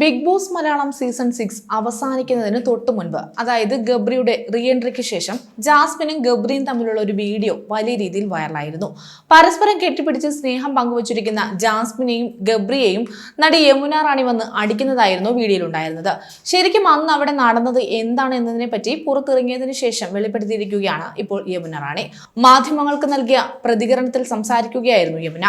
Bigg Boss Malayalam season six അവസാനിക്കുന്നതിന് തൊട്ടു മുൻപ് അതായത് ഗബ്രിയുടെ റീ എൻട്രിക്ക് ശേഷം ജാസ്മിനും ഗബ്രിയും തമ്മിലുള്ള ഒരു വീഡിയോ വലിയ രീതിയിൽ വൈറലായിരുന്നു പരസ്പരം കെട്ടിപ്പിടിച്ച് സ്നേഹം പങ്കുവച്ചിരിക്കുന്ന ജാസ്മിനെയും ഗബ്രിയെയും നടി യമുന റാണി വന്ന് അടിക്കുന്നതായിരുന്നു വീഡിയോയിൽ ഉണ്ടായിരുന്നത്. ശരിക്കും അന്ന് അവിടെ നടന്നത് എന്താണ് എന്നതിനെ പറ്റി പുറത്തിറങ്ങിയതിന് ശേഷം വെളിപ്പെടുത്തിയിരിക്കുകയാണ് ഇപ്പോൾ യമുന റാണി. മാധ്യമങ്ങൾക്ക് നൽകിയ പ്രതികരണത്തിൽ സംസാരിക്കുകയായിരുന്നു യമുന.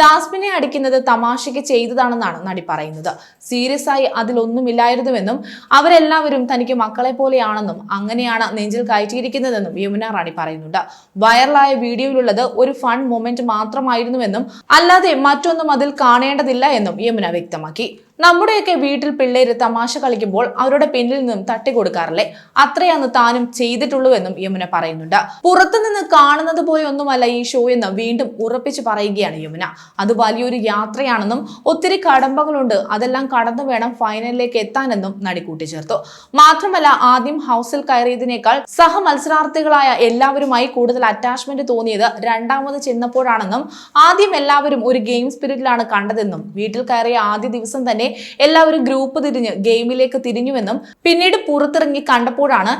ജാസ്മിനെ അടിക്കുന്നത് തമാശയ്ക്ക് ചെയ്തതാണെന്നാണ് നടി പറയുന്നത്. സീരിയസ് ആയി അതിലൊന്നുമില്ലായിരുന്നുവെന്നും അവരെല്ലാവരും തനിക്ക് മക്കളെ പോലെയാണെന്നും അങ്ങനെയാണ് നെഞ്ചിൽ കയറ്റിയിരിക്കുന്നതെന്നും യമുന റാണി പറയുന്നുണ്ട്. വൈറലായ വീഡിയോയിലുള്ളത് ഒരു ഫൺ മൊമെന്റ് മാത്രമായിരുന്നുവെന്നും അല്ലാതെ മറ്റൊന്നും അതിൽ കാണേണ്ടതില്ല എന്നും യമുന വ്യക്തമാക്കി. നമ്മുടെയൊക്കെ വീട്ടിൽ പിള്ളേര് തമാശ കളിക്കുമ്പോൾ അവരുടെ പിന്നിൽ നിന്നും തട്ടിക്കൊടുക്കാറില്ലേ അത്രയാണ് താനും ചെയ്തിട്ടുള്ളൂവെന്നും യമുന പറയുന്നുണ്ട്. പുറത്തുനിന്ന് കാണുന്നത് പോലെ ഒന്നുമല്ല ഈ ഷോ എന്ന് വീണ്ടും ഉറപ്പിച്ചു പറയുകയാണ് യമുന. അത് വലിയൊരു യാത്രയാണെന്നും ഒത്തിരി കടമ്പകളുണ്ട്. അതെല്ലാം കടന്നു വേണം ഫൈനലിലേക്ക് എത്താനെന്നും നടി കൂട്ടിച്ചേർത്തു. മാത്രമല്ല ആദ്യം ഹൗസിൽ കയറിയതിനേക്കാൾ സഹ മത്സരാർത്ഥികളായ എല്ലാവരുമായി കൂടുതൽ അറ്റാച്ച്മെന്റ് തോന്നിയത് രണ്ടാമത് ചെന്നപ്പോഴാണെന്നും ആദ്യം എല്ലാവരും ഒരു ഗെയിം സ്പിരിറ്റിലാണ് കണ്ടതെന്നും വീട്ടിൽ കയറിയ ആദ്യ ദിവസം തന്നെ എല്ലാവരും ഗ്രൂപ്പ് തിരിഞ്ഞ് ഗെയിമിലേക്ക് തിരിഞ്ഞുവെന്നും പിന്നീട് പുറത്തിറങ്ങി കണ്ടപ്പോഴാണ്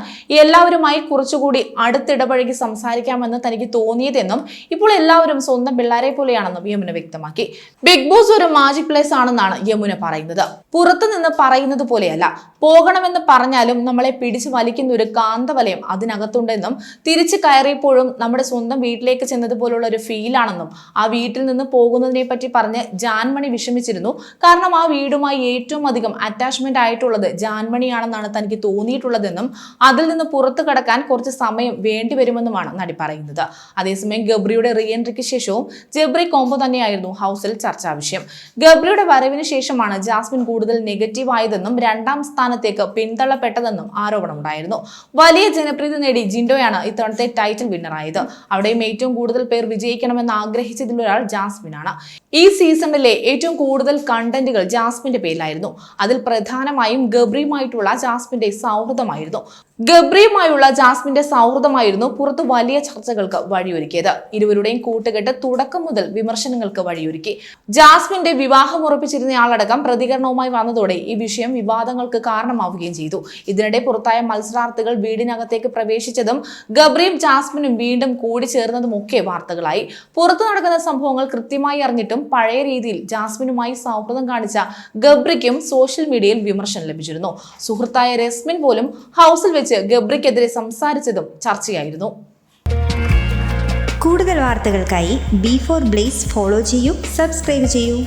എല്ലാവരുമായി കുറച്ചുകൂടി അടുത്തിടപഴകി സംസാരിക്കാമെന്ന് തനിക്ക് തോന്നിയതെന്നും ഇപ്പോൾ എല്ലാവരും സ്വന്തം പിള്ളേരെ പോലെയാണെന്നും യമുന വ്യക്തമാക്കി. ബിഗ് ബോസ് ഒരു മാജിക് പ്ലേസ് ആണെന്നാണ് യമുന പറയുന്നത്. പുറത്തു നിന്ന് പറയുന്നത് പോലെയല്ല. പോകണമെന്ന് പറഞ്ഞാലും നമ്മളെ പിടിച്ചു വലിക്കുന്ന ഒരു കാന്തവലയം അതിനകത്തുണ്ടെന്നും തിരിച്ചു കയറിയപ്പോഴും നമ്മുടെ സ്വന്തം വീട്ടിലേക്ക് ചെന്നതുപോലുള്ള ഒരു ഫീലാണെന്നും ആ വീട്ടിൽ നിന്ന് പോകുന്നതിനെ പറ്റി പറഞ്ഞ് ജാൻമണി വിഷമിച്ചിരുന്നു. കാരണം ആ വീടുമായി ഏറ്റവും അധികം അറ്റാച്ച്മെന്റ് ആയിട്ടുള്ളത് ജാൻമണിയാണെന്നാണ് തനിക്ക് തോന്നിയിട്ടുള്ളതെന്നും അതിൽ നിന്ന് പുറത്തു കടക്കാൻ കുറച്ച് സമയം വേണ്ടിവരുമെന്നുമാണ് നടി പറയുന്നത്. അതേസമയം ഗബ്രിയുടെ റീ എൻട്രിക്ക് ശേഷവും ജബ്രി കോംബോ തന്നെയായിരുന്നു ഹൗസിൽ ചർച്ചാ വിഷയം. ഗബ്രിയുടെ വരവിന് ശേഷമാണ് ജാസ്മിൻ കൂടുതൽ നെഗറ്റീവ് ആയതെന്നും രണ്ടാം സ്ഥാനത്തേക്ക് പിന്തള്ളപ്പെട്ടതെന്നും ആരോപണമുണ്ടായിരുന്നു. വലിയ ജനപ്രീതി നേടി ജിൻഡോയാണ് ഇത്തവണത്തെ ടൈറ്റിൽ വിന്നറായത് അവിടെയും ഏറ്റവും കൂടുതൽ പേർ വിജയിക്കണമെന്ന് ആഗ്രഹിച്ചതിലൊരാൾ ജാസ്മിനാണ്. ഈ സീസണിലെ ഏറ്റവും കൂടുതൽ കണ്ടന്റുകൾ ജാസ്മിന്റെ പേരിലായിരുന്നു. അതിൽ പ്രധാനമായും ഗബ്രിയുമായിട്ടുള്ള ജാസ്മിന്റെ സൗഹൃദമായിരുന്നു. ഗബ്രിയുമായുള്ള ജാസ്മിന്റെ സൗഹൃദമായിരുന്നു പുറത്ത് വലിയ ചർച്ചകൾക്ക് വഴിയൊരുക്കിയത്. ഇരുവരുടെയും കൂട്ടുകെട്ട് തുടക്കം മുതൽ വിമർശനങ്ങൾക്ക് വഴിയൊരുക്കി. ജാസ്മിന്റെ വിവാഹം ഉറപ്പിച്ചിരുന്നയാളടക്കം പ്രതികരണവുമായി വന്നതോടെ ഈ വിഷയം വിവാദങ്ങൾക്ക് കാരണമാവുകയും ചെയ്തു. ഇതിനിടെ പുറത്തായ മത്സരാർത്ഥികൾ വീടിനകത്തേക്ക് പ്രവേശിച്ചതും ഗബ്രിയും ജാസ്മിനും വീണ്ടും കൂടിച്ചേർന്നതും ഒക്കെ വാർത്തകളായി. പുറത്തു നടക്കുന്ന സംഭവങ്ങൾ കൃത്യമായി അറിഞ്ഞിട്ടും പഴയ രീതിയിൽ ജാസ്മിനുമായി സൗഹൃദം കാണിച്ച ഗബ്രിക്കും സോഷ്യൽ മീഡിയയിൽ വിമർശനം ലഭിച്ചിരുന്നു. സുഹൃത്തായ രസ്മിൻ പോലും ഹൗസിൽ വെച്ച് ഗബ്രിക്കെതിരെ സംസാരിച്ചതും ചർച്ചയായിരുന്നു. കൂടുതൽ വാർത്തകൾക്കായി ബി ഫോർ ബ്ലേസ് ഫോളോ ചെയ്യൂ സബ്സ്ക്രൈബ് ചെയ്യൂ.